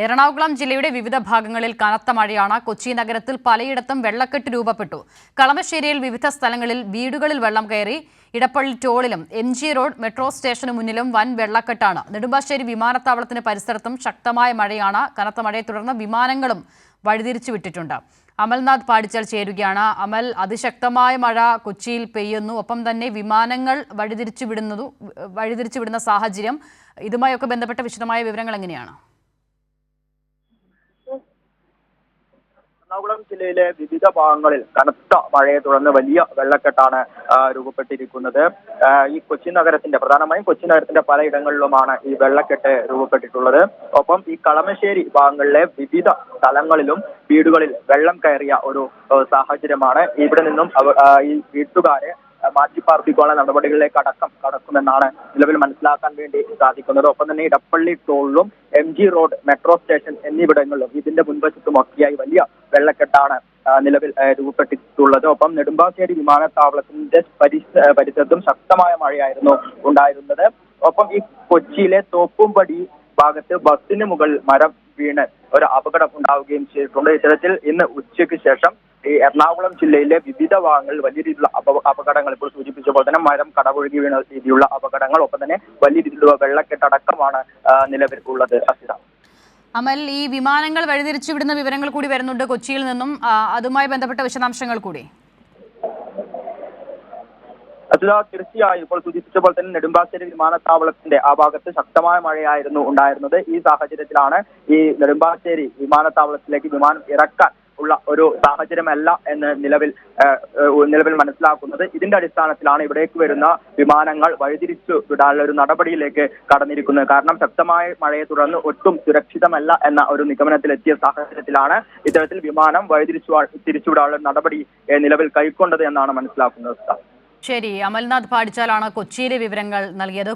എറണാകുളം ജില്ലയുടെ വിവിധ ഭാഗങ്ങളിൽ കനത്ത മഴയാണ്. കൊച്ചി നഗരത്തിൽ പലയിടത്തും വെള്ളക്കെട്ട് രൂപപ്പെട്ടു. കളമശ്ശേരിയിൽ വിവിധ സ്ഥലങ്ങളിൽ വീടുകളിൽ വെള്ളം കയറി. ഇടപ്പള്ളി ടോളിലും എം ജി റോഡ് മെട്രോ സ്റ്റേഷന് മുന്നിലും വൻ വെള്ളക്കെട്ടാണ്. നെടുമ്പാശ്ശേരി വിമാനത്താവളത്തിന് പരിസരത്തും ശക്തമായ മഴയാണ്. കനത്ത മഴയെ തുടർന്ന് വിമാനങ്ങളും വഴിതിരിച്ചു വിട്ടിട്ടുണ്ട്. അമൽനാഥ് പാടിച്ചൽ ചേരുകയാണ്. അമൽ അതിശക്തമായ മഴ കൊച്ചിയിൽ പെയ്യുന്നു. ഒപ്പം തന്നെ വിമാനങ്ങൾ വഴിതിരിച്ചു വിടുന്നതു വഴിതിരിച്ചു വിടുന്ന സാഹചര്യം ഇതുമായൊക്കെ ബന്ധപ്പെട്ട വിശദമായ വിവരങ്ങൾ എങ്ങനെയാണ്? എറണാകുളം ജില്ലയിലെ വിവിധ ഭാഗങ്ങളിൽ കനത്ത മഴയെ തുടർന്ന് വലിയ വെള്ളക്കെട്ടാണ് രൂപപ്പെട്ടിരിക്കുന്നത്. ഈ കൊച്ചി നഗരത്തിന്റെ പ്രധാനമായും കൊച്ചി നഗരത്തിന്റെ പലയിടങ്ങളിലുമാണ് ഈ വെള്ളക്കെട്ട് രൂപപ്പെട്ടിട്ടുള്ളത്. ഒപ്പം ഈ കളമശ്ശേരി ഭാഗങ്ങളിലെ വിവിധ സ്ഥലങ്ങളിലും വീടുകളിൽ വെള്ളം കയറിയ ഒരു സാഹചര്യമാണ്. ഇവിടെ നിന്നും ഈ വീട്ടുകാരെ മാറ്റി മാറ്റിപ്പാർപ്പിക്കാനുള്ള നടപടികളിലേക്ക് അടക്കം കടക്കുമെന്നാണ് നിലവിൽ മനസ്സിലാക്കാൻ വേണ്ടി സാധിക്കുന്നത്. ഒപ്പം തന്നെ Edappally ടോളിലും M G road metro station എന്നിവിടങ്ങളിലും ഇതിന്റെ മുൻവശത്തും ഒക്കെയായി വലിയ വെള്ളക്കെട്ടാണ് നിലവിൽ രൂപപ്പെട്ടിട്ടുള്ളത്. ഒപ്പം നെടുമ്പാശ്ശേരി വിമാനത്താവളത്തിന്റെ പരിസ പരിസരത്തും ശക്തമായ മഴയായിരുന്നു ഉണ്ടായിരുന്നത്. ഒപ്പം ഈ കൊച്ചിയിലെ തോപ്പുംപടി ഭാഗത്ത് ബസ്സിന് മുകളിൽ മരം വീണ് ഒരു അപകടം ഉണ്ടാവുകയും ചെയ്തിട്ടുണ്ട്. ഇത്തരത്തിൽ ഇന്ന് ഉച്ചയ്ക്ക് ശേഷം ഈ എറണാകുളം ജില്ലയിലെ വിവിധ ഭാഗങ്ങളിൽ വലിയ രീതിയിലുള്ള അപ- അപകടങ്ങൾ ഇപ്പോൾ സൂചിപ്പിച്ച പോലെ തന്നെ മരം കടപുഴകി വീണ രീതിയിലുള്ള അപകടങ്ങൾ ഒപ്പം തന്നെ വലിയ രീതിയിലുള്ള വെള്ളക്കെട്ടടക്കമാണ് നിലവിൽ ഉള്ളത്. അസിത അമൽ ഈ വിമാനങ്ങൾ വഴിതിരിച്ചു വിടുന്ന വിവരങ്ങൾ കൂടി വരുന്നുണ്ട് കൊച്ചിയിൽ നിന്നും. അതുമായി ബന്ധപ്പെട്ട വിശദാംശങ്ങൾ കൂടി. അസിത തീർച്ചയായും ഇപ്പോൾ സൂചിപ്പിച്ച പോലെ തന്നെ നെടുമ്പാശ്ശേരി വിമാനത്താവളത്തിന്റെ ആ ഭാഗത്ത് ശക്തമായ മഴയായിരുന്നു ഉണ്ടായിരുന്നത്. ഈ സാഹചര്യത്തിലാണ് ഈ നെടുമ്പാശ്ശേരി വിമാനത്താവളത്തിലേക്ക് വിമാനം ഇറക്കാൻ ഉള്ള ഒരു സാഹചര്യമല്ല എന്ന് നിലവിൽ നിലവിൽ മനസ്സിലാക്കുന്നത്. ഇതിന്റെ അടിസ്ഥാനത്തിലാണ് ഇവിടേക്ക് വരുന്ന വിമാനങ്ങൾ വഴിതിരിച്ചു വിടാനുള്ള ഒരു നടപടിയിലേക്ക് കടന്നിരിക്കുന്നത്. കാരണം ശക്തമായ മഴയെ തുടർന്ന് ഒട്ടും സുരക്ഷിതമല്ല എന്ന ഒരു നിഗമനത്തിലെത്തിയ സാഹചര്യത്തിലാണ് ഇത്തരത്തിൽ വിമാനം വഴിതിരിച്ചു തിരിച്ചുവിടാനുള്ള നടപടി നിലവിൽ കൈക്കൊണ്ടത് എന്നാണ് മനസ്സിലാക്കുന്നത്. ശരി അമൽനാഥ് പാടിച്ചാലാണ് കൊച്ചിയിലെ വിവരങ്ങൾ നൽകിയത്.